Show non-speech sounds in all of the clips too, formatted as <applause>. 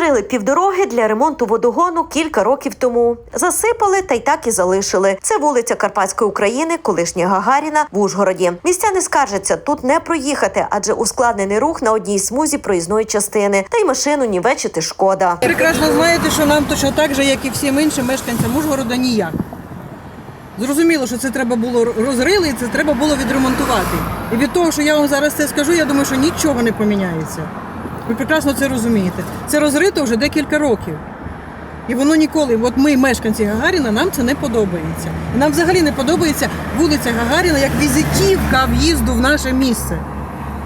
Розрили півдороги для ремонту водогону кілька років тому. Засипали та й так і залишили. Це вулиця Карпатської України, колишня Гагаріна в Ужгороді. Містяни скаржаться, тут не проїхати, адже ускладнений рух на одній смузі проїзної частини, та й машину нівечити шкода. Прекрасно знаєте, що нам точно так же, як і всім іншим мешканцям Ужгорода, ніяк. Зрозуміло, що це треба було розрили і це треба було відремонтувати. І від того, що я вам зараз це скажу, я думаю, що нічого не поміняється. Ви прекрасно це розумієте. Це розрито вже декілька років. І воно ніколи, от ми, мешканці Гагаріна, нам це не подобається. І нам взагалі не подобається вулиця Гагаріна як візитівка в'їзду в наше місце.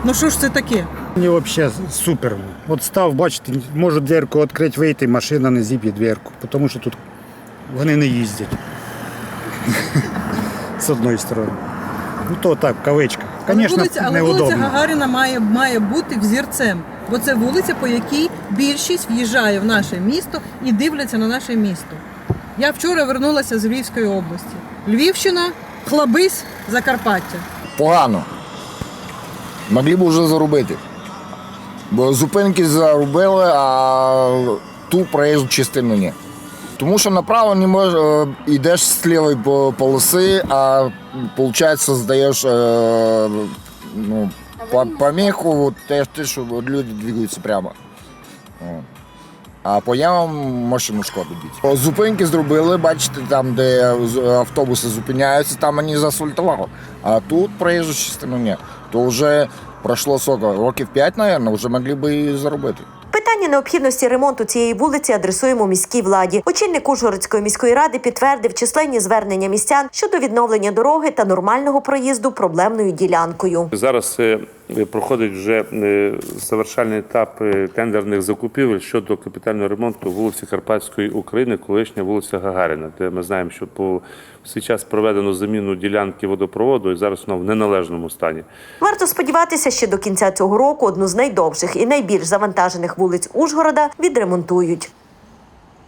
Ну що ж це таке? Мені взагалі супер. От став, бачите, можу дверку відкрити, вийти, машина не зіб'є дверку, тому що тут вони не їздять. <laughs> З одної сторони. Ну то так, в Але вулиця, але вулиця. Гагаріна має, має бути взірцем, бо це вулиця, по якій більшість в'їжджає в наше місто і дивляться на наше місто. Я вчора вернулася з Львівської області. Львівщина, Хлабись, Закарпаття. Погано. Могли б вже заробити. Бо зупинки заробили, а ту проїзду частину ні. Тому що направо не мож, е, йдеш з лівої полоси, а виходить, здаєш е, ну, по- помеху, те, те, що люди двигаються прямо. А по ямам машину шкоду бити. Зупинки зробили, бачите, там, де автобуси зупиняються, там вони заасфальтували. А тут проїжджу частину ні. То вже пройшло сколько, років 5, мабуть, вже могли б і заробити. Питання необхідності ремонту цієї вулиці адресуємо міській владі. Очільник Ужгородської міської ради підтвердив численні звернення містян щодо відновлення дороги та нормального проїзду проблемною ділянкою. Зараз е, проходить вже е, завершальний етап е, тендерних закупівель щодо капітального ремонту вулиці Карпатської України, колишня вулиця Гагаріна, де ми знаємо, що по в свій час проведено заміну ділянки водопроводу і зараз вона в неналежному стані. Варто сподіватися, що до кінця цього року одну з найдовших і найбільш завантажених вулиць Ужгорода відремонтують.